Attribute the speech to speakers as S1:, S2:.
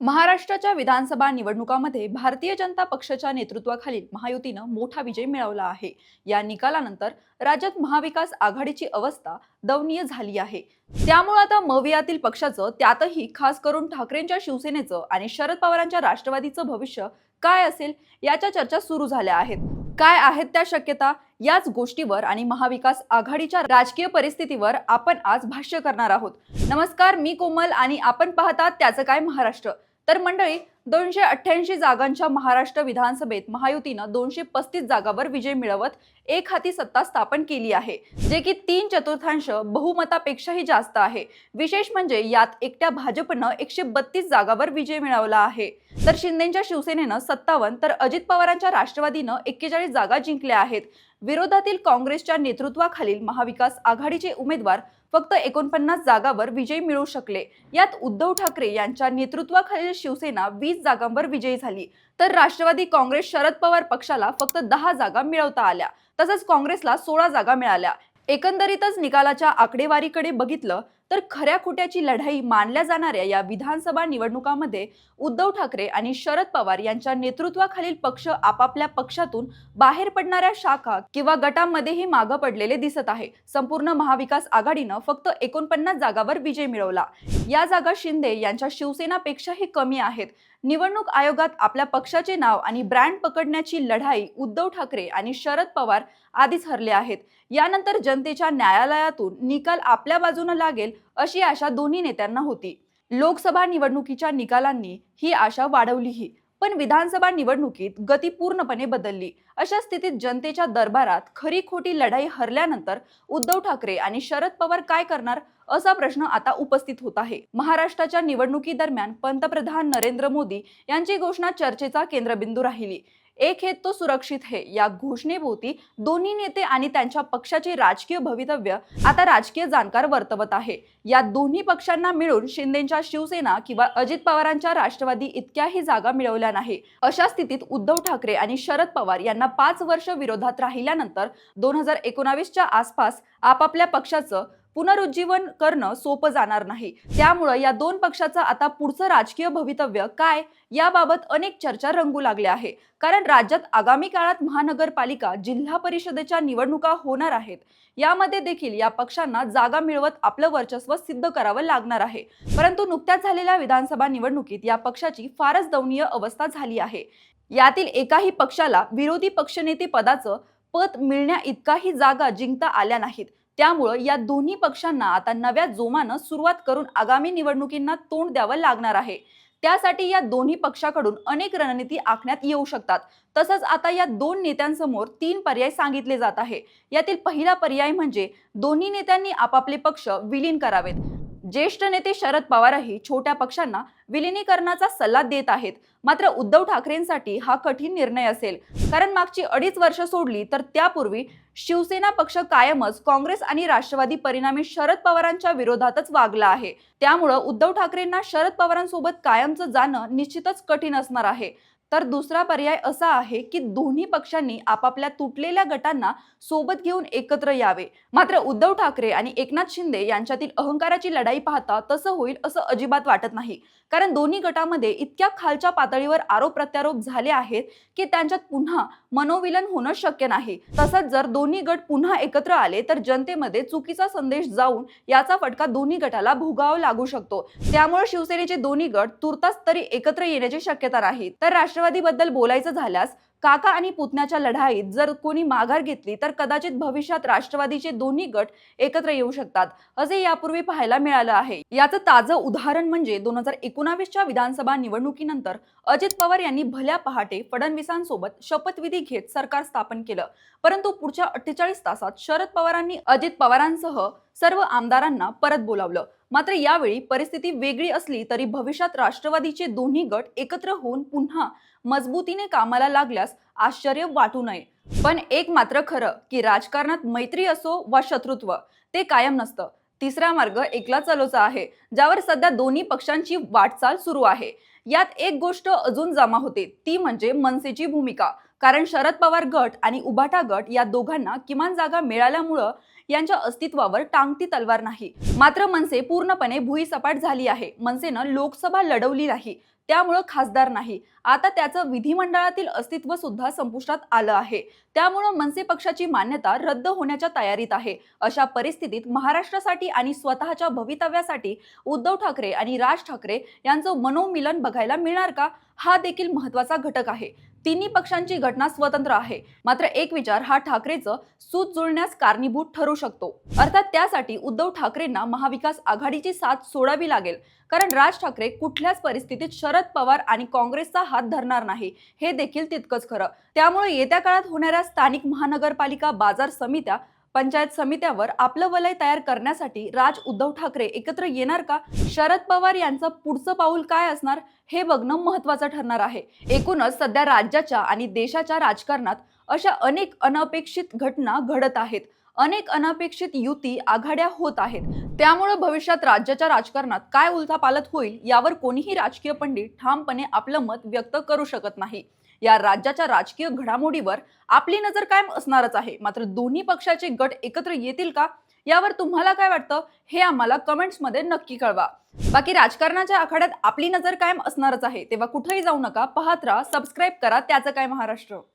S1: महाराष्ट्राच्या विधानसभा निवडणुकामध्ये भारतीय जनता पक्षाच्या नेतृत्वाखालील महायुतीनं मोठा विजय मिळवला आहे. या निकालानंतर राज्यात महाविकास आघाडीची अवस्था दवनीय झाली आहे. त्यामुळे आता मवियातील पक्षाचं त्यातही खास करून ठाकरेंच्या शिवसेनेचं आणि शरद पवारांच्या राष्ट्रवादीचं भविष्य काय असेल याच्या चर्चा सुरू झाल्या आहेत. काय आहेत त्या शक्यता? याच गोष्टीवर आणि महाविकास आघाडीच्या राजकीय परिस्थितीवर आपण आज भाष्य करणार आहोत. नमस्कार मी कोमल आणि आपण पाहतात त्याचं काय महाराष्ट्र. तर मंडळी दोनशे अठ्ठ्याऐंशी जागांच्या महाराष्ट्र विधानसभेत महायुतीनं दोनशे पस्तीस जागावर विजय मिळवत एक हाती सत्ता स्थापन केली आहे जे की तीन चतुर्थांश बहुमतापेक्षाही जास्त आहे. विशेष म्हणजे यात एकट्या भाजपनं एकशे बत्तीस जागावर विजय मिळवला आहे. तर शिंदेच्या शिवसेनेनं सत्तावन्न तर अजित पवारांच्या राष्ट्रवादीनं एक्केचाळीस जागा जिंकल्या आहेत. विरोधातील काँग्रेसच्या नेतृत्वाखालील महाविकास आघाडीचे उमेदवार फक्त एकोणपन्नास जागावर विजय मिळवू शकले. यात उद्धव ठाकरे यांच्या नेतृत्वाखालील शिवसेना वीस जागांवर विजयी झाली. तर राष्ट्रवादी काँग्रेस शरद पवार पक्षाला फक्त दहा जागा मिळवता आल्या. तसंच काँग्रेसला सोळा जागा मिळाल्या. एकंदरीतच निकालाच्या आकडेवारीकडे बघितलं तर खऱ्या खोट्याची लढाई मानल्या जाणाऱ्या या विधानसभा निवडणुकामध्ये उद्धव ठाकरे आणि शरद पवार यांच्या नेतृत्वाखालील पक्ष आपापल्या पक्षातून बाहेर पडणाऱ्या शाखा किंवा गटांमध्येही मागं पडलेले दिसत आहे. संपूर्ण महाविकास आघाडीनं फक्त एकोणपन्नास जागावर विजय मिळवला. या जागा शिंदे यांच्या शिवसेनापेक्षाही कमी आहेत. निवडणूक आयोगात आपल्या पक्षाचे नाव आणि ब्रँड पकडण्याची लढाई उद्धव ठाकरे आणि शरद पवार आधीच हरले आहेत. यानंतर जनतेच्या न्यायालयातून निकाल आपल्या बाजूनं लागेल अशी आशा दोन्ही नेत्यांना होती. लोकसभा निवडणुकीच्या निकालांनी ही आशा वाढवलीही पण विधानसभा निवडणुकीत गती पूर्णपणे बदलली. अशा स्थितीत जनतेच्या दरबारात खरी खोटी लढाई हरल्यानंतर उद्धव ठाकरे आणि शरद पवार काय करणार असा प्रश्न आता उपस्थित होत आहे. महाराष्ट्राच्या निवडणुकीदरम्यान पंतप्रधान नरेंद्र मोदी यांची घोषणा चर्चेचा केंद्रबिंदू राहिली. एक हे तो सुरक्षित हे. या घोषणेभोवती दोन्ही नेते आणि त्यांच्या पक्षाचे राजकीय भवितव्य आता राजकीय जाणकार वर्तवत आहे. या दोन्ही पक्षांना मिळून शिंदेच्या शिवसेना किंवा अजित पवारांच्या राष्ट्रवादी इतक्याही जागा मिळवल्या नाही. अशा स्थितीत उद्धव ठाकरे आणि शरद पवार यांना पाच वर्ष विरोधात राहिल्यानंतर दोन हजार एकोणावीसच्या आसपास आपापल्या पक्षाचं पुनरुज्जीवन करणं सोपं जाणार नाही. त्यामुळं या दोन पक्षाचं आता पुढचं राजकीय भवितव्य काय याबाबत अनेक चर्चा रंगू लागल्या आहे. कारण राज्यात आगामी काळात महानगरपालिका जिल्हा परिषदेच्या निवडणुका होणार आहेत. यामध्ये देखील या पक्षांना जागा मिळवत आपलं वर्चस्व सिद्ध करावं लागणार आहे. परंतु नुकत्याच झालेल्या विधानसभा निवडणुकीत या पक्षाची फारच दयनीय अवस्था झाली आहे. यातील एकाही पक्षाला विरोधी पक्षनेते पदाचं पद मिळण्या इतकाही जागा जिंकता आल्या नाहीत. त्यामुळं या दोन्ही पक्षांना आता नव्या जोमानं सुरुवात करून आगामी निवडणुकींना तोंड द्यावं लागणार आहे. त्यासाठी या दोन्ही पक्षाकडून अनेक रणनीती आखण्यात येऊ शकतात. तसंच आता या दोन नेत्यांसमोर तीन पर्याय सांगितले जात आहे. यातील पहिला पर्याय म्हणजे दोन्ही नेत्यांनी आपापले पक्ष विलीन करावेत. ज्येष्ठ नेते शरद पवारही छोट्या पक्षांना विलिनीकरणाचा सल्ला देत आहेत. मात्र उद्धव ठाकरेंसाठी हा कठीण निर्णय असेल. कारण मागची अडीच वर्ष सोडली तर त्यापूर्वी शिवसेना पक्ष कायमच काँग्रेस आणि राष्ट्रवादी परिणामी शरद पवारांच्या विरोधातच वागला आहे. त्यामुळं उद्धव ठाकरेंना शरद पवारांसोबत कायमचं जाणं निश्चितच कठीण असणार आहे. तर दुसरा पर्याय असा आहे की दोन्ही पक्षांनी आपापल्या तुटलेल्या गटांना सोबत घेऊन एकत्र यावे. मात्र उद्धव ठाकरे आणि एकनाथ शिंदे यांच्यातील अहंकाराची लढाई पाहता तसं होईल असं अजिबात वाटत नाही. कारण दोन्ही गटामध्ये इतक्या खालच्या पातळीवर आरोप प्रत्यारोप झाले आहेत की त्यांच्यात पुन्हा मनोविलन होणं शक्य नाही. तसंच जर दोन्ही गट पुन्हा एकत्र आले तर जनतेमध्ये चुकीचा संदेश जाऊन याचा फटका दोन्ही गटाला भोगावा लागू शकतो. त्यामुळे शिवसेनेचे दोन्ही गट तुर्तास तरी एकत्र येण्याची शक्यता नाही तर राष्ट्र राष्ट्रवादीबद्दल बोलायचं झाल्यास काका आणि पुतण्याच्या लढाईत जर कोणी माघार घेतली तर कदाचित भविष्यात राष्ट्रवादीचे दोन्ही गट एकत्र येऊ शकतात असे यापूर्वी पाहायला मिळालं आहे. याचं ताजं उदाहरण म्हणजे दोन हजार एकोणावीसच्या विधानसभा निवडणुकीनंतर अजित पवार यांनी भल्या पहाटे फडणवीसांसोबत शपथविधी घेत सरकार स्थापन केलं. परंतु पुढच्या अठ्ठेचाळीस तासात शरद पवारांनी अजित पवारांसह सर्व आमदारांना परत बोलावलं. मात्र यावेळी परिस्थिती वेगळी असली तरी भविष्यात राष्ट्रवादीचे दोन्ही गट एकत्र होऊन पुन्हा मजबूतीने कामाला लागल्यास आश्चर्य वाटू नये. पण एक मात्र खरं की राजकारणात मैत्री असो वा शत्रुत्व ते कायम नसतं. तिसरा मार्ग एकला चालूचा आहे ज्यावर सध्या दोन्ही पक्षांची वाटचाल सुरू आहे. यात एक गोष्ट अजून जमा होते ती म्हणजे मनसेची भूमिका. कारण शरद पवार गट आणि उभाटा गट या दोघांना किमान जागा मिळाल्यामुळं यांच्या अस्तित्वावर टांगती तलवार नाही. मात्र मनसे पूर्णपणे भुईसपाट झाली आहे. मनसेनं लोकसभा लढवली नाही. त्यामुळं खासदार नाही. आता त्याचं विधिमंडळातील अस्तित्व सुद्धा संपुष्टात आलं आहे. त्यामुळं मनसे पक्षाची मान्यता रद्द होण्याच्या तयारीत आहे. अशा परिस्थितीत महाराष्ट्रासाठी आणि स्वतःच्या भवितव्यासाठी उद्धव ठाकरे आणि राज ठाकरे यांचं मनोमिलन बघायला मिळणार का? हा देखील महत्त्वाचा घटक आहे. तिन्ही पक्षांची घटना स्वतंत्र आहे. मात्र एक विचार हा ठाकरेचं सूत जुळण्यास कारणीभूत ठरू शकतो. अर्थात त्यासाठी उद्धव ठाकरेंना महाविकास आघाडीची साथ सोडावी लागेल. कारण राज ठाकरे कुठल्याच परिस्थितीत शरद पवार आणि काँग्रेसचा हात धरणार नाही. हे देखील तितकंच खरं. त्यामुळे येत्या काळात होणाऱ्या स्थानिक महानगरपालिका बाजार समित्या पंचायत समित्यावर आपलं वलय तयार करण्यासाठी राज उद्धव ठाकरे एकत्र येणार का? शरद पवार यांचं पुढचं पाऊल काय असणार? हे बघणं महत्वाचं ठरणार आहे. एकूणच सध्या राज्याच्या आणि देशाच्या राजकारणात अशा अनेक अनपेक्षित घटना घडत आहेत. अनेक अनपेक्षित युती आघाड्या होत आहेत. त्यामुळे भविष्यात राज्याच्या राजकारणात काय उलथापालथ होईल यावर कोणीही राजकीय पंडित ठामपणे आपलं मत व्यक्त करू शकत नाही. या राज्याच्या राजकीय घडामोडीवर आपली नजर कायम असणारच आहे. मात्र दोन्ही पक्षाचे गट एकत्र येतील का? यावर तुम्हाला काय वाटतं? हे आम्हाला कमेंट्समध्ये नक्की कळवा. बाकी राजकारणाच्या आखाड्यात आपली नजर कायम असणारच आहे. तेव्हा कुठेही जाऊ नका. पाहत राहा सबस्क्राईब करा. त्याचं काय महाराष्ट्र?